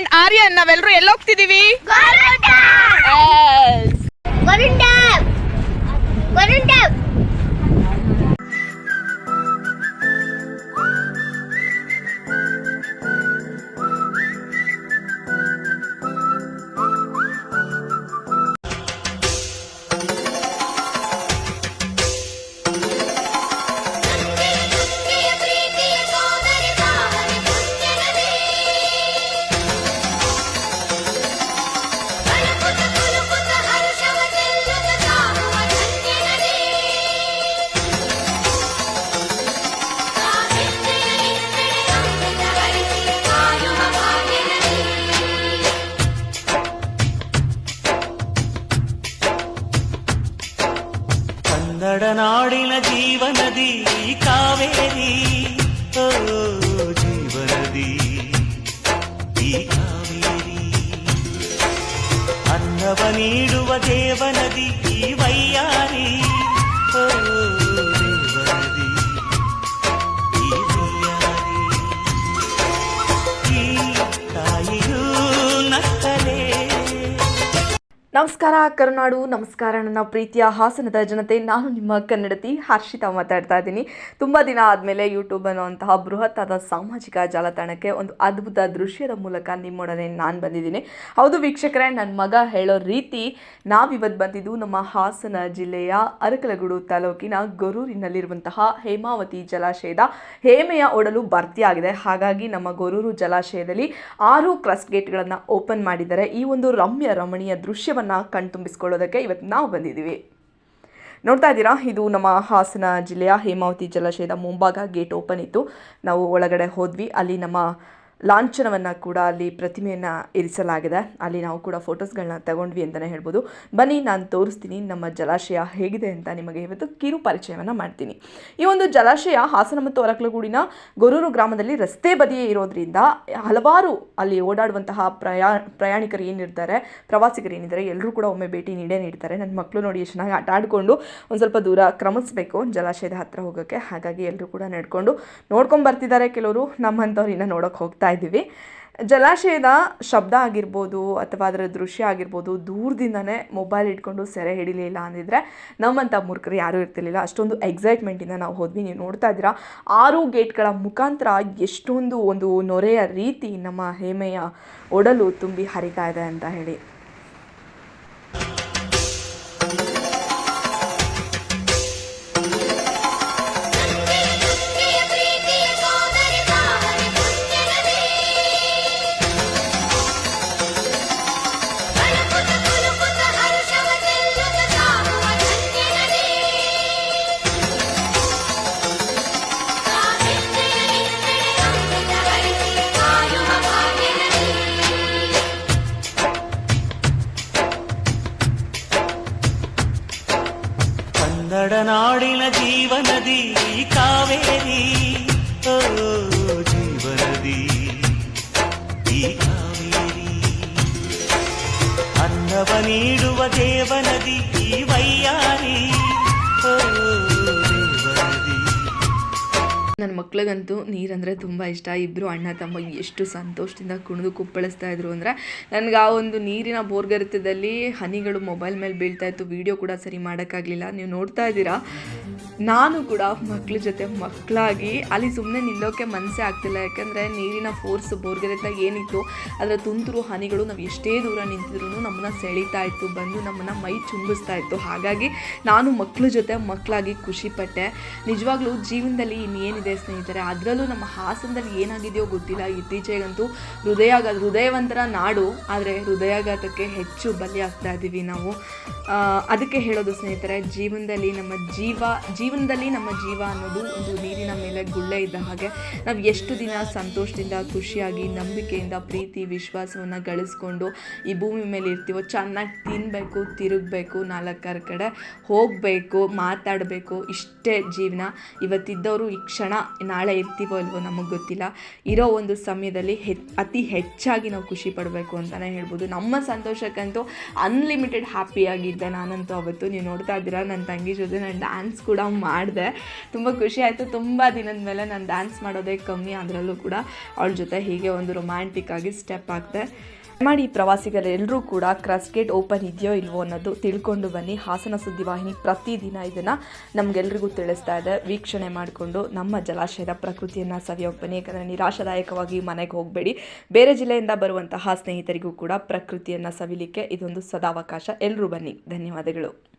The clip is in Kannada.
ಅಂಡ್ ಆರ್ಯನ್ ನಾವೆಲ್ಲರೂ ಎಲ್ಲಿ ಹೋಗ್ತಿದೀವಿ? ಕನ್ನಡ ನಾಡಿನ ಜೀವನದಿ ಕಾವೇರಿ ಓ ಜೀವನದಿ ಈ ಕಾವೇರಿ ಅನ್ನವ ನೀಡುವ ದೇವನದಿ ಈ ವೈಯಾರಿ ಓ ನಮಸ್ಕಾರ, ಕರುನಾಡು. ನಮಸ್ಕಾರ, ನನ್ನ ಪ್ರೀತಿಯ ಹಾಸನದ ಜನತೆ. ನಾನು ನಿಮ್ಮ ಕನ್ನಡತಿ ಹರ್ಷಿತಾ ಮಾತಾಡ್ತಾ ಇದ್ದೀನಿ. ತುಂಬ ದಿನ ಆದಮೇಲೆ ಯೂಟ್ಯೂಬ್ ಅನ್ನುವಂತಹ ಬೃಹತ್ತಾದ ಸಾಮಾಜಿಕ ಜಾಲತಾಣಕ್ಕೆ ಒಂದು ಅದ್ಭುತ ದೃಶ್ಯದ ಮೂಲಕ ನಿಮ್ಮೊಡನೆ ನಾನು ಬಂದಿದ್ದೀನಿ. ಹೌದು ವೀಕ್ಷಕರೇ ನನ್ನ ಮಗ ಹೇಳೋ ರೀತಿ ನಾವಿವತ್ತು ಬಂದಿದ್ದು ನಮ್ಮ ಹಾಸನ ಜಿಲ್ಲೆಯ ಅರಕಲಗೂಡು ತಾಲೂಕಿನ ಗೊರೂರಿನಲ್ಲಿರುವಂತಹ ಹೇಮಾವತಿ ಜಲಾಶಯದ ಹೇಮೆಯ ಒಡಲು ಭರ್ತಿಯಾಗಿದೆ ಹಾಗಾಗಿ ನಮ್ಮ ಗೊರೂರು ಜಲಾಶಯದಲ್ಲಿ ಆರು ಕ್ರಸ್ಟ್ ಗೇಟ್ಗಳನ್ನು ಓಪನ್ ಮಾಡಿದ್ದಾರೆ. ಈ ಒಂದು ರಮ್ಯ ರಮಣೀಯ ದೃಶ್ಯವನ್ನು ಕಣ್ತುಂಬಿಸ್ಕೊಳ್ಳೋದಕ್ಕೆ ಇವತ್ತು ನಾವು ಬಂದಿದ್ದೀವಿ. ನೋಡ್ತಾ ಇದ್ದೀರಾ, ಇದು ನಮ್ಮ ಹಾಸನ ಜಿಲ್ಲೆಯ ಹೇಮಾವತಿ ಜಲಾಶಯದ ಮುಂಭಾಗ ಗೇಟ್ ಓಪನ್ ಇತ್ತು. ನಾವು ಒಳಗಡೆ ಹೋದ್ವಿ, ಅಲ್ಲಿ ನಮ್ಮ ಲಾಂಛನವನ್ನು ಕೂಡ ಅಲ್ಲಿ ಪ್ರತಿಮೆಯನ್ನು ಇರಿಸಲಾಗಿದೆ. ಅಲ್ಲಿ ನಾವು ಕೂಡ ಫೋಟೋಸ್ಗಳನ್ನ ತಗೊಂಡ್ವಿ ಅಂತಲೇ ಹೇಳ್ಬೋದು. ಬನ್ನಿ, ನಾನು ತೋರಿಸ್ತೀನಿ ನಮ್ಮ ಜಲಾಶಯ ಹೇಗಿದೆ ಅಂತ ನಿಮಗೆ ಇವತ್ತು ಕಿರು ಪರಿಚಯವನ್ನು ಮಾಡ್ತೀನಿ. ಈ ಒಂದು ಜಲಾಶಯ ಹಾಸನ ಮತ್ತು ಅರಕಲಗೂಡಿನ ಗೊರೂರು ಗ್ರಾಮದಲ್ಲಿ ರಸ್ತೆ ಬದಿಯೇ ಇರೋದ್ರಿಂದ ಹಲವಾರು ಅಲ್ಲಿ ಓಡಾಡುವಂತಹ ಪ್ರಯಾ, ಪ್ರಯಾಣಿಕರು ಏನಿರ್ತಾರೆ, ಪ್ರವಾಸಿಗರು ಏನಿದ್ದಾರೆ ಎಲ್ಲರೂ ಕೂಡ ಒಮ್ಮೆ ಭೇಟಿ ನೀಡೇ ನೀಡ್ತಾರೆ. ನನ್ನ ಮಕ್ಕಳು ನೋಡಿ ಎಷ್ಟು ಚೆನ್ನಾಗಿ ಆಟ ಆಡಿಕೊಂಡು ಒಂದು ಸ್ವಲ್ಪ ದೂರ ಕ್ರಮಿಸ್ಬೇಕು ಜಲಾಶಯದ ಹತ್ತಿರ ಹೋಗೋಕ್ಕೆ. ಹಾಗಾಗಿ ಎಲ್ಲರೂ ಕೂಡ ನಡ್ಕೊಂಡು ನೋಡ್ಕೊಂಡು ಬರ್ತಿದ್ದಾರೆ ಕೆಲವರು. ನಮ್ಮಂಥವ್ರು ಇನ್ನೂ ನೋಡೋಕೆ ಹೋಗ್ತಾ ಇದ್ದೀವಿ. ಜಲಾಶಯದ ಶಬ್ದ ಆಗಿರ್ಬೋದು ಅಥವಾ ಅದರ ದೃಶ್ಯ ಆಗಿರ್ಬೋದು ದೂರದಿಂದನೇ ಮೊಬೈಲ್ ಇಟ್ಕೊಂಡು ಸೆರೆ ಹಿಡಿಲಿಲ್ಲ ಅಂದಿದ್ರೆ ನಮ್ಮಂಥ ಮೂರ್ಖರು ಯಾರೂ ಇರ್ತಿರ್ಲಿಲ್ಲ. ಅಷ್ಟೊಂದು ಎಕ್ಸೈಟ್ಮೆಂಟಿಂದ ನಾವು ಹೋದ್ವಿ. ನೀವು ನೋಡ್ತಾ ಇದ್ದೀರಾ, ಆರು ಗೇಟ್ಗಳ ಮುಖಾಂತರ ಎಷ್ಟೊಂದು ಒಂದು ನೊರೆಯ ರೀತಿ ನಮ್ಮ ಹೇಮೆಯ ಒಡಲು ತುಂಬಿ ಹರಿತಾ ಇದೆ ಅಂತ ಹೇಳಿ. ಕನ್ನಡ ನಾಡಿನ ಜೀವನದಿ ಕಾವೇರಿ. ಓ ಜೀವನದಿ. ಈ ಕಾವೇರಿ. ಅನ್ನವ ನೀಡುವ ದೇವನದಿ ನನ್ನ ಮಕ್ಳಿಗಂತೂ ನೀರಂದರೆ ತುಂಬ ಇಷ್ಟ. ಇಬ್ಬರು ಅಣ್ಣ, ತಮ್ಮ ಎಷ್ಟು ಸಂತೋಷದಿಂದ ಕುಣಿದು ಕುಪ್ಪಳಿಸ್ತಾ ಇದ್ರು ಅಂದರೆ ನನಗೆ ಆ ಒಂದು ನೀರಿನ ಬೋರ್ಗರಿತದಲ್ಲಿ ಹನಿಗಳು ಮೊಬೈಲ್ ಮೇಲೆ ಬೀಳ್ತಾ ಇತ್ತು. ವೀಡಿಯೋ ಕೂಡ ಸರಿ ಮಾಡೋಕ್ಕಾಗಲಿಲ್ಲ. ನೀವು ನೋಡ್ತಾ ಇದ್ದೀರಾ? ನಾನು ಕೂಡ ಮಕ್ಕಳ ಜೊತೆ ಮಕ್ಕಳಾಗಿ ಅಲ್ಲಿ ಸುಮ್ಮನೆ ನಿಲ್ಲೋಕ್ಕೆ ಮನಸ್ಸೇ ಆಗ್ತಿಲ್ಲ. ಯಾಕಂದರೆ ನೀರಿನ ಫೋರ್ಸ್ ಬೋರ್ಗರಿಂದ ಏನಿತ್ತು, ಅದರ ತುಂತುರು ಹನಿಗಳು ನಾವು ಎಷ್ಟೇ ದೂರ ನಿಂತಿದ್ರು ನಮ್ಮನ್ನ ಸೆಳೀತಾ ಇತ್ತು, ಬಂದು ನಮ್ಮನ್ನು ಮೈ ಚುಂಬಿಸ್ತಾ ಇತ್ತು. ಹಾಗಾಗಿ ನಾನು ಮಕ್ಕಳ ಜೊತೆ ಮಕ್ಕಳಾಗಿ ಖುಷಿಪಟ್ಟೆ ನಿಜವಾಗ್ಲೂ ಜೀವನದಲ್ಲಿ ಇನ್ನೇನಿದೆ ಸ್ನೇಹಿತರೆ, ಅದರಲ್ಲೂ ನಮ್ಮ ಹಾಸನದಲ್ಲಿ ಏನಾಗಿದೆಯೋ ಗೊತ್ತಿಲ್ಲ. ಇತ್ತೀಚೆಗಂತೂ ಹೃದಯಾಘಾತ ಹೃದಯವಂತರ ನಾಡು, ಆದರೆ ಹೃದಯಾಘಾತಕ್ಕೆ ಹೆಚ್ಚು ಬಲಿಯಾಗ್ತಾ ಇದ್ದೀವಿ ನಾವು. ಅದಕ್ಕೆ ಹೇಳೋದು ಸ್ನೇಹಿತರೆ, ಜೀವನದಲ್ಲಿ ನಮ್ಮ ಜೀವ ಜೀವ ಜೀವನದಲ್ಲಿ ನಮ್ಮ ಜೀವ ಅನ್ನೋದು ಒಂದು ನೀರಿನ ಮೇಲೆ ಗುಳ್ಳೆ ಇದ್ದ ಹಾಗೆ ನಾವು ಎಷ್ಟು ದಿನ ಸಂತೋಷದಿಂದ, ಖುಷಿಯಾಗಿ, ನಂಬಿಕೆಯಿಂದ, ಪ್ರೀತಿ, ವಿಶ್ವಾಸವನ್ನು ಗಳಿಸ್ಕೊಂಡು ಈ ಭೂಮಿ ಮೇಲೆ ಇರ್ತೀವೋ, ಚೆನ್ನಾಗಿ ತಿನ್ನಬೇಕು ತಿರುಗಬೇಕು, ನಾಲ್ಕಾರು ಕಡೆ ಹೋಗಬೇಕು, ಮಾತಾಡಬೇಕು, ಇಷ್ಟೇ ಜೀವನ. ಇವತ್ತಿದ್ದವರು ಈ ಕ್ಷಣ ನಾಳೆ ಇರ್ತೀವೋ ಅಲ್ವೋ ನಮಗೆ ಗೊತ್ತಿಲ್ಲ. ಇರೋ ಒಂದು ಸಮಯದಲ್ಲಿ ಹೆ, ಅತಿ ಹೆಚ್ಚಾಗಿ ನಾವು ಖುಷಿ ಪಡಬೇಕು ಅಂತಲೇ ಹೇಳ್ಬೋದು. ನಮ್ಮ ಸಂತೋಷಕ್ಕಂತೂ ಅನ್ಲಿಮಿಟೆಡ್ ಹ್ಯಾಪಿಯಾಗಿದ್ದೆ ನಾನಂತೂ ಅವತ್ತು. ನೀವು ನೋಡ್ತಾ ಇದ್ದೀರಾ ನನ್ನ ತಂಗಿ ಜೊತೆ ನನ್ನ ಡ್ಯಾನ್ಸ್ ಕೂಡ ಮಾಡಿದೆ. ತುಂಬ ಖುಷಿ ಆಯಿತು. ತುಂಬ ದಿನದ ಮೇಲೆ ನಾನು ಡ್ಯಾನ್ಸ್ ಮಾಡೋದೇ ಕಮ್ಮಿ, ಅದರಲ್ಲೂ ಕೂಡ ಅವಳ ಜೊತೆ ಹೀಗೆ ಒಂದು ರೊಮ್ಯಾಂಟಿಕ್ ಆಗಿ ಸ್ಟೆಪ್ ಆಗಿದೆ ಮಾಡಿ ಪ್ರವಾಸಿಗರೆಲ್ಲರೂ ಕೂಡ ಕ್ರಾಸ್ ಗೇಟ್ ಓಪನ್ ಇದೆಯೋ ಇಲ್ವೋ ಅನ್ನೋದು ತಿಳ್ಕೊಂಡು ಬನ್ನಿ. ಹಾಸನ ಸುದ್ದಿವಾಹಿನಿ ಪ್ರತಿದಿನ ಇದನ್ನು ನಮಗೆಲ್ರಿಗೂ ತಿಳಿಸ್ತಾ ಇದೆ. ವೀಕ್ಷಣೆ ಮಾಡಿಕೊಂಡು ನಮ್ಮ ಜಲಾಶಯದ ಪ್ರಕೃತಿಯನ್ನು ಸವಿಯೋಗಿ ಬನ್ನಿ. ಯಾಕಂದರೆ ನಿರಾಶಾದಾಯಕವಾಗಿ ಮನೆಗೆ ಹೋಗಬೇಡಿ. ಬೇರೆ ಜಿಲ್ಲೆಯಿಂದ ಬರುವಂತಹ ಸ್ನೇಹಿತರಿಗೂ ಕೂಡ ಪ್ರಕೃತಿಯನ್ನು ಸವಿಲಿಕ್ಕೆ ಇದೊಂದು ಸದಾವಕಾಶ. ಎಲ್ಲರೂ ಬನ್ನಿ. ಧನ್ಯವಾದಗಳು.